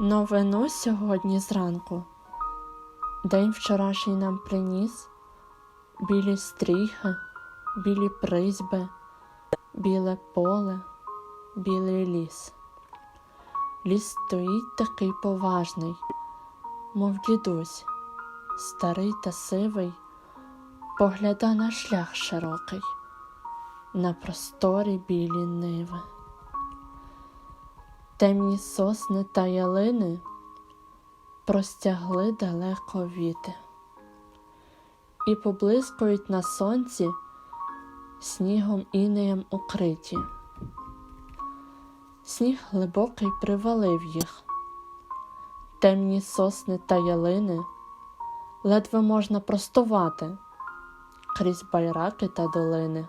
Новину сьогодні зранку. День вчорашній нам приніс білі стріхи, білі призьби, біле поле, білий ліс. Ліс стоїть такий поважний, мов дідусь, старий та сивий, погляда на шлях широкий, на просторі білі ниви. Темні сосни та ялини простягли далеко віти і поблискують на сонці снігом інеєм укриті. Сніг глибокий привалив їх, темні сосни та ялини ледве можна простувати крізь байраки та долини.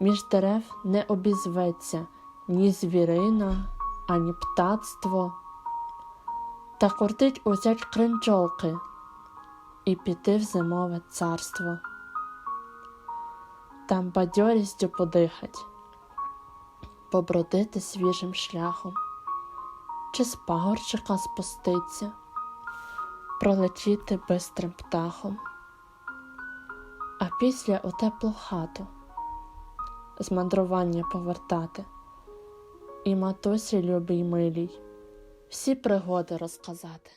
Між дерев не обізветься ні звірина, ані птацтво, та кортить узять кринчолки і піти в зимове царство. Там бадьорістю подихать, побродити свіжим шляхом, чи з пагорчика спуститься, пролетіти бистрим птахом, а після у теплу хату з мандрування повертати і матусі любій милій всі пригоди розказати.